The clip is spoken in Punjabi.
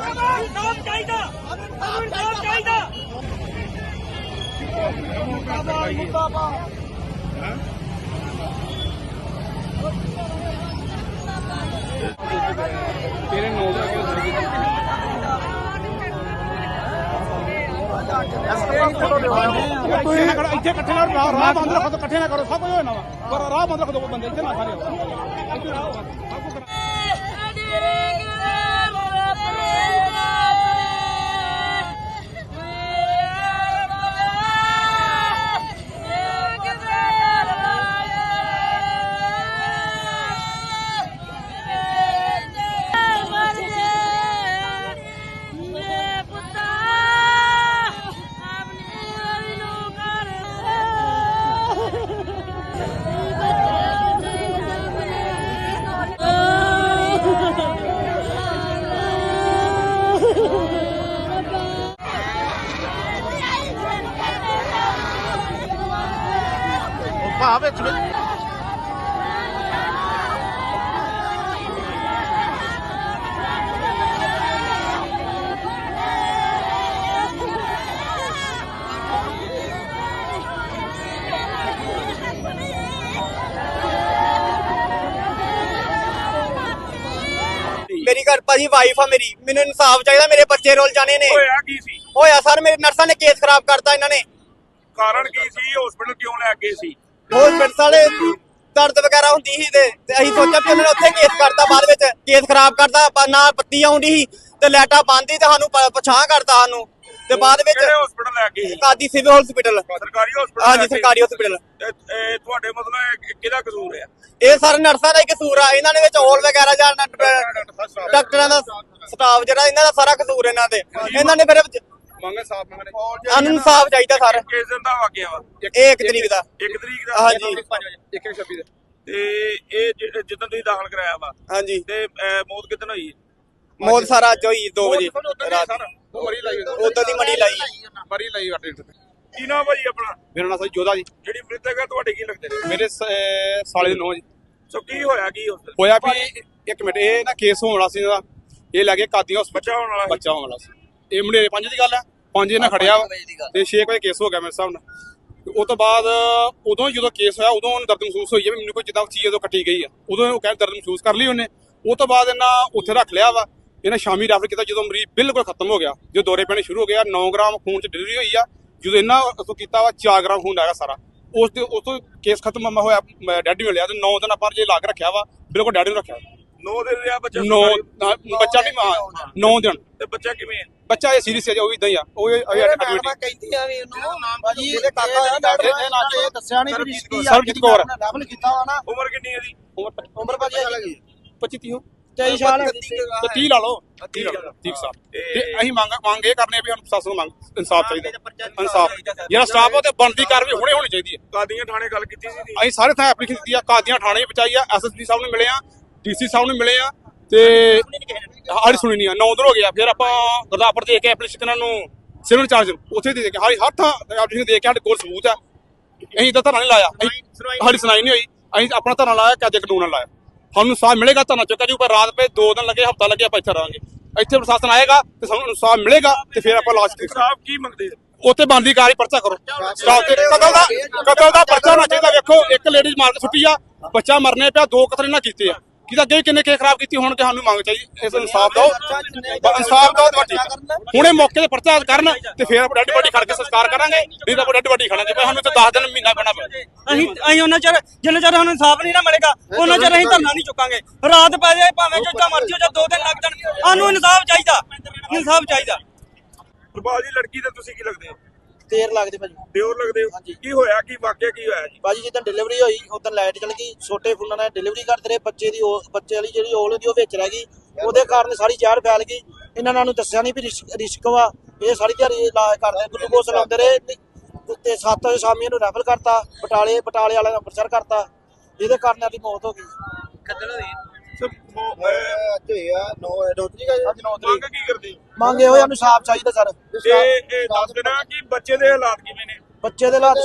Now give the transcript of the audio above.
ਇਨਸਾਫ ਚਾਹੀਦਾ ਇਨਸਾਫ ਚਾਹੀਦਾ ਤੇਰੇ ਨੌ ਦਾ ਕਿਉਂ ਤੁਸੀਂ ਨਾ ਕਰੋ ਇੱਥੇ ਇਕੱਠੇ ਨਾ ਰਾਹ ਰਾਹ ਬੰਦ ਰੱਖੋ ਤਾਂ ਇਕੱਠੇ ਨਾ ਕਰੋ ਸਭ ਕੁਝ ਹੋਣਾ ਵਾ ਪਰ ਰਾਹ ਬੰਦ ਰੱਖੋ ਦੋ ਬੰਦੇ ਇੱਥੇ ਨਾ ਸਾਰੇ ਇੱਥੇ ਮੇਰੀ ਘਰ ਭਾਜੀ ਵਾਈਫ ਆ ਮੇਰੀ। ਮੈਨੂੰ ਇਨਸਾਫ ਚਾਹੀਦਾ ਮੇਰੇ ਬੱਚੇ ਰੋਲ ਜਾਣੇ ਨੇ। ਹੋਇਆ ਕੀ ਸੀ? ਹੋਇਆ ਸਰ ਮੇਰੇ ਨਰਸਾਂ ਨੇ ਕੇਸ ਖਰਾਬ ਕਰਤਾ ਇਹਨਾਂ ਨੇ। ਕਾਰਨ ਕੀ ਸੀ? ਹਸਪੀਟਲ ਕਿਉਂ ਲੈ ਗਏ ਸੀ? ਹਸਪੀਟਲ ਵਾਲੇ ਦਰਦ ਵਗੈਰਾ ਹੁੰਦੀ ਸੀ ਤੇ ਤੇ ਅਸੀਂ ਸੋਚਿਆ ਕਿ ਉਹਨਾਂ ਨੇ ਉੱਥੇ ਕੇਸ ਕਰਤਾ ਬਾਅਦ ਵਿੱਚ। ਕੇਸ ਖਰਾਬ ਕਰਤਾ ਪ- ਨਾ ਪੱਤੀ ਆਉਂਦੀ ਸੀ ਤੇ ਲੈਟਾ ਬੰਦ ਸੀ ਤੇ ਸਾਨੂੰ ਪ- ਪਛਾਣ ਕਰਤਾ ਸਾਨੂੰ। ਤੇ ਬਾਅਦ ਵਿੱਚ ਕਿਹੜੇ ਹਸਪੀਟਲ ਲੈ ਗਏ ਸੀ ਕਾਦੀ ਸਿਵਲ ਹਸਪੀਟਲ ਸਰਕਾਰੀ ਹਸਪੀਟਲ ਹਾਂਜੀ ਸਰਕਾਰੀ ਹਸਪੀਟਲ ਇਹ ਤੁਹਾਡੇ ਮਤਲਬ ਇਹ ਕਿਹਦਾ ਕਸੂਰ ਹੈ ਇਹ ਸਾਰੇ ਨਰਸਾਂ ਦਾ ਹੀ ਕਸੂਰ ਆ। ਇਹਨਾਂ ਦੇ ਵਿੱਚ ਔਲ ਵਗੈਰਾ ਜਾਂ ਡਾਕਟਰਾਂ ਦਾ ਸਟਾਫ। ਜਿਹੜਾ ਇਹਨਾਂ ਦਾ ਸਾਰਾ ਕਸੂਰ ਇਹਨਾਂ ਦੇ। ਇਹਨਾਂ ਨੇ ਫਿਰ ਮੰਗੇ ਸਾਫ਼ ਮੰਗਣੇ ਸਾਨੂੰ ਇਨਸਾਫ ਚਾਹੀਦਾ ਸਰ। ਕਿਸ ਦਿਨ ਦਾ ਵਾਕਿਆ ਵਾ ਇਹ ਇੱਕ ਤਰੀਕ ਦਾ। ਇੱਕ ਤਰੀਕ ਦਾ। ਹਾਂਜੀ। 1 26 ਦੇ। ਤੇ ਇਹ ਜ- ਜਿੱਦਣ ਤੁਸੀਂ ਦਾਖਲ ਕਰਾਇਆ ਵਾ। ਹਾਂਜੀ। ਤੇ ਅਹ, ਮੌਤ ਕਿਦਨ ਹੋਈ? ਮੌਤ ਸਾਰਾ ਅੱਜ ਹੋਈ 2 ਵਜੇ। ਰਾਤ। ਉਹ ਮਰੀ ਲਾਈ ਉਦੋਂ ਦੀ ਮਣੀ ਲਾਈ। ਮਰੀ ਲਾਈ ਅੱਡੇ ਤੇ। ਕੀ ਨਾਮ ਭਾਈ ਆਪਣਾ? ਮੇਰਾ ਨਾਮ ਸਰ ਜੋਦਾ ਜੀ। ਜਿਹੜੀ ਮ੍ਰਿਤਕ ਹੈ ਤੁਹਾਡੇ ਕੀ ਲੱਗਦੇ ਨੇ? ਮੇਰੇ ਸਾਲੇ ਦੇ ਨੌ ਜੀ। ਸੋ ਕੀ ਹੋਇਆ ਕੀ ਉਸ ਹੋਇਆ ਵੀ ਇੱਕ ਮਿੰਟ। ਇਹ ਨਾ ਕੇਸ ਹੋਣ ਵਾਲਾ ਸੀ ਇਹਦਾ। ਇਹ ਲੱਗੇ ਕਾਦੀਆਂ ਹਸਪਤਾਲ ਬੱਚਾ ਹੋਣ ਵਾਲਾ। ਬੱਚਾ ਹੋਣ ਵਾਲਾ ਸੀ। ਇਹ ਮੁੰਡੇ ਪੰਜ ਦੀ ਗੱਲ ਹੈ ਪੰਜ ਇਹਨਾਂ ਖੜਿਆ ਤੇ 6 ਵਜੇ ਕੇਸ ਹੋ ਗਿਆ ਮੇਰੇ ਹਿਸਾਬ ਨਾਲ। ਤੇ ਉਹ ਤੋਂ ਬਾਅਦ ਉਦੋਂ ਜਦੋਂ ਕੇਸ ਹੋਇਆ ਉਦੋਂ ਉਹਨੂੰ ਦਰਦ ਮਹਿਸੂਸ ਹੋਈ ਹੈ ਮੈਨੂੰ ਕੋਈ ਜਿੱਦਾਂ ਚੀਜ਼ ਉਦੋਂ ਕੱਟੀ ਗਈ ਆ। ਉਦੋਂ ਉਹ ਕਹਿੰਦਾ ਦਰਦ ਮਹਿਸੂਸ ਕਰ ਲਈ ਉਹਨੇ। ਉਹ ਤੋਂ ਬਾਅਦ ਇਹਨਾਂ ਉੱਥੇ ਰੱਖ ਲਿਆ ਵਾ। ਇਹਨਾਂ ਸ਼ਾਮੀ ਰੈਫਰ ਕੀਤਾ ਜਦੋਂ ਮਰੀਜ਼ ਬਿਲਕੁਲ ਖਤਮ ਹੋ ਗਿਆ। ਜਦੋਂ ਦੌਰੇ ਪੈਣੇ ਸ਼ੁਰੂ ਹੋ ਗਿਆ 9 ਗ੍ਰਾਮ ਖੂਨ ਚ ਡਿਲੀਵਰੀ ਹੋਈ ਆ। ਜਦੋਂ ਇਹਨਾਂ ਤੋਂ ਕੀਤਾ ਵਾ 4 ਗ੍ਰਾਮ ਖੂਨ ਆਇਆ ਸਾਰਾ। ਉਸ ਦੇ ਉਸ ਤੋਂ ਕੇਸ ਖਤਮ ਹੋਇਆ ਡੈਡੀ ਮਿਲਿਆ ਤੇ 9 ਦਿਨ ਆਪਾਂ ਜੇ ਲਾ ਕੇ ਰੱਖਿਆ ਵਾ ਬਿਲਕੁਲ ਡੈਡੀ ਨੂੰ ਰੱਖਿਆ। 9 ਦਿਨ ਰਿਹਾ ਬੱਚਾ 9 ਸਰਕਾਰੀ- ਬੱਚਾ ਨਹੀਂ 9 ਦਿਨ ਤੇ ਬੱਚਾ ਕਿਵੇਂ ਹੈ? ਬੱਚਾ ਇਹ ਸੀਰੀਅਸ ਹੈ ਜੀ, ਉਹ ਇਦਾਂ ਹੀ ਆ। ਉਹ ਐਡਮਿਟ ਕਹਿੰਦੀ ਆ ਵੀ ਉਹਨੂੰ ਭਾਜੀ ਇਹਦੇ ਕਾਕਾ ਆ ਡਾਕਟਰ ਨੇ ਇਹ ਦੱਸਿਆ ਨਹੀਂ ਵੀ ਰਿਸ਼ਕੀ ਆ ਸਰਬਜੀਤ ਕੌਰ। ਲੈਵਲ ਕੀਤਾ ਵਾ ਨਾ। ਉਮਰ ਕਿੰਨੀ ਹੈ ਦੀ ਉਮਰ ਭਾਜੀ ਹੈਗੀ 25 30 23 ਸਾਲ ਤੇ 30 ਲਾ ਲਓ। 30 ਲਾ ਲਓ। 30 ਸਾਲ। ਤੇ ਅਸੀਂ ਮੰਗ ਮੰਗ ਇਹ ਕਰਨੇ ਆ ਵੀ ਸਾਨੂੰ ਪ੍ਰਸ਼ਾਸਨ ਨੂੰ ਮੰਗ ਇਨਸਾਫ ਚਾਹੀਦਾ। ਇਨਸਾਫ। ਜਿਹੜਾ ਸਟਾਫ ਉਹ ਤੇ ਬਣਦੀ ਕਾਰਵਾਈ ਹੁਣੇ ਹੋਣੀ ਚਾਹੀਦੀ ਹੈ। ਕਾਦੀਆਂ ਥਾਣੇ ਗੱਲ ਕੀਤੀ ਸੀ ਅਸੀਂ ਸਾਰੇ ਥਾਂ ਐਪਲੀਕੇਸ਼ਨ ਦਿੱਤੀ ਆ। ਕਾਦੀਆਂ ਥਾਣੇ ਪਹੁੰਚਾਈ ਆ। ਐਸਐਸਪੀ ਸਾਹਿਬ ਨੂੰ ਮਿਲੇ ਆ। ਡੀਸੀ ਸਾਹਿਬ ਨੂੰ ਮਿਲੇ ਆ ਤੇ ਹਾਰੀ ਸੁਣੀ ਨਹੀਂ ਆ ਨੌ ਦਿਨ ਹੋ ਗਿਆ ਫਿਰ ਆਪਾਂ ਗੁਰਦਾਸਪੁਰ ਦੇ ਕੇ ਐਪਲੀਕੇਸ਼ਨ ਨੂੰ ਸਿਵਲ ਚਾਰਜ ਉੱਥੇ ਦੇ ਕੇ ਹਾਰੀ ਹਰ ਥਾਂ ਐਪਲੀਕੇਸ਼ਨ ਦੇ ਕੇ ਸਾਡੇ ਕੋਲ ਸਬੂਤ ਆ। ਅਸੀਂ ਤਾਂ ਧਰਨਾ ਨਹੀਂ ਲਾਇਆ ਸਾਡੀ ਸੁਣਾਈ ਨਹੀਂ ਹੋਈ ਅਸੀਂ ਆਪਣਾ ਧਰਨਾ ਲਾਇਆ ਕਿ ਅੱਜ ਕਾਨੂੰਨ ਨਾਲ ਲਾਇਆ। ਸਾਨੂੰ ਇਨਸਾਫ ਮਿਲੇਗਾ ਧਰਨਾ ਚੁੱਕਾ ਜੀ ਉੱਪਰ ਰਾਤ ਪਏ 2 ਦਿਨ ਲੱਗੇ ਹਫਤਾ ਲੱਗਿਆ ਆਪਾਂ ਇੱਥੇ ਰਹਾਂਗੇ। ਇੱਥੇ ਪ੍ਰਸ਼ਾਸਨ ਆਏਗਾ ਤੇ ਸਾਨੂੰ ਇਨਸਾਫ ਮਿਲੇਗਾ ਤੇ ਫਿਰ ਆਪਾਂ ਲਾਸ਼ ਦੇ ਸਾਹਬ ਕੀ ਮੰਗਦੇ ਉੱਥੇ ਬੰਦੀ ਕਾਰਜ ਪਰਚਾ ਕਰੋ। ਸਟਾਪ ਤੇ ਕਤਲ ਦਾ ਕਤਲ ਦਾ ਪਰਚਾ ਹੋਣਾ ਚਾਹੀਦਾ ਵੇਖੋ ਇੱਕ ਲੇਡੀਜ਼ ਮਾਰ ਕੇ ਸੁੱਟੀ ਆ ਬੱਚਾ ਮਰਨੇ ਪਿਆ ਦੋ ਕਤਲ ਇਹਨਾਂ ਕੀਤੇ ਆ। ਕਿਦਾ ਅੱਗੇ ਕਿੰਨੇ ਕੇ ਖਰਾਬ ਕੀਤੀ ਹੁਣ ਤੇ ਸਾਨੂੰ ਮੰਗ ਚਾਹੀਦੀ ਇਸ ਇਨਸਾਫ ਦਿਓ। ਇਨਸਾਫ ਦਿਓ ਤੁਹਾਡੀ। ਹੁਣੇ ਮੌਕੇ ਤੇ ਪਰਚਾ ਕਰਨ ਤੇ ਫਿਰ ਆਪਾਂ ਡੈਡ ਬੋਡੀ ਖੜ ਕੇ ਸੰਸਕਾਰ ਕਰਾਂਗੇ ਨਹੀਂ ਤਾਂ ਆਪਾਂ ਡੈਡ ਬੋਡੀ ਖੜਾਂਗੇ ਭਾਈ ਸਾਨੂੰ ਤੇ 10 ਦਿਨ ਮਹੀਨਾ ਪੈਣਾ ਪਿਆ। ਅਸੀਂ ਅਸੀਂ ਉਹਨਾਂ ਚਿਰ ਜਿੰਨਾ ਚਿਰ ਸਾਨੂੰ ਇਨਸਾਫ ਨਹੀਂ ਨਾ ਮਿਲੇਗਾ ਉਹਨਾਂ ਚਿਰ ਅਸੀਂ ਧਰਨਾ ਨਹੀਂ ਚੁੱਕਾਂਗੇ। ਰਾਤ ਪੈ ਜਾਏ ਭਾਵੇਂ ਜਿੱਦਾਂ ਮਰਜ਼ੀ ਹੋ ਜਾ ਦੋ ਦਿਨ ਲੱਗ ਜਾਣ। ਸਾਨੂੰ ਇਨਸਾਫ ਚਾਹੀਦਾ। ਇਨਸਾਫ ਚਾਹੀਦਾ। ਪ੍ਰਭਾਲ ਜੀ ਲੜਕੀ ਤੇ ਤੁਸੀਂ ਕੀ ਲੱਗਦੇ ਹੋ? ਦੇਰ ਲੱਗਦੀ ਭਾਜੀ। ਦਿਓਰ ਲੱਗਦੇ ਹੋ। ਹਾਂਜੀ। ਕੀ ਹੋਇਆ? ਕੀ ਵਾਕਿਆ ਕੀ ਹੋਇਆ ਜੀ? ਭਾਜੀ ਜਿੱਦਾਂ ਡਿਲੀਵਰੀ ਹੋਈ ਉਦੋਂ ਲਾਈਟ ਚਲ ਗਈ ਛੋਟੇ ਫੁੱਲਾਂ ਨਾਲ ਡਿਲੀਵਰੀ ਕਰਦੇ ਰਹੇ ਬੱਚੇ ਦੀ ਉਹ- ਬੱਚੇ ਵਾਲੀ ਜਿਹੜੀ ਔਲ ਹੁੰਦੀ ਉਹ ਵਿੱਚ ਰਹਿ ਗਈ। ਉਹਦੇ ਕਾਰਨ ਸਾਰੀ ਜ਼ਹਿਰ ਫੈਲ ਗਈ। ਇਹਨਾਂ ਨੇ ਸਾਨੂੰ ਦੱਸਿਆ ਨਹੀਂ ਵੀ ਰਿਸਕ ਰਿਸਕ ਵਾ। ਇਹ ਸਾਰੀ ਦਿਹਾੜੀ ਇਲਾਜ ਕਰਦੇ ਗਲੂਕੋਸ ਲਾਉਂਦੇ ਰਹੇ। ਤੇ 7 ਵਜੇ ਸ਼ਾਮੀ ਇਹਨੂੰ ਰੈਫਰ ਕਰਤਾ ਬਟਾਲੇ ਬਟਾਲੇ ਵਾਲਿਆਂ ਨੂੰ ਅੰਮ੍ਰਿਤਸਰ ਕਰਤਾ। ਇਹਦੇ ਕਾਰਨ ਇਹਦੀ ਮੌਤ ਹੋ ਗਈ। ਸਭ ਉਹ, ਅਹ, ਮੰਗ ਕੀ ਕਰਦੇ? ਹੋ ਮੰਗ ਇਹੋ ਸਾਨੂੰ ਸਾਫ਼ ਚਾਹੀਦਾ ਸਰ। ਤੇ ਇਹ ਦੱਸ ਦੇਣਾ ਕਿ ਬੱਚੇ ਦੇ ਹਾਲਾਤ ਕਿਵੇਂ ਨੇ? ਬੱਚੇ ਦੇ ਹਾਲਾਤ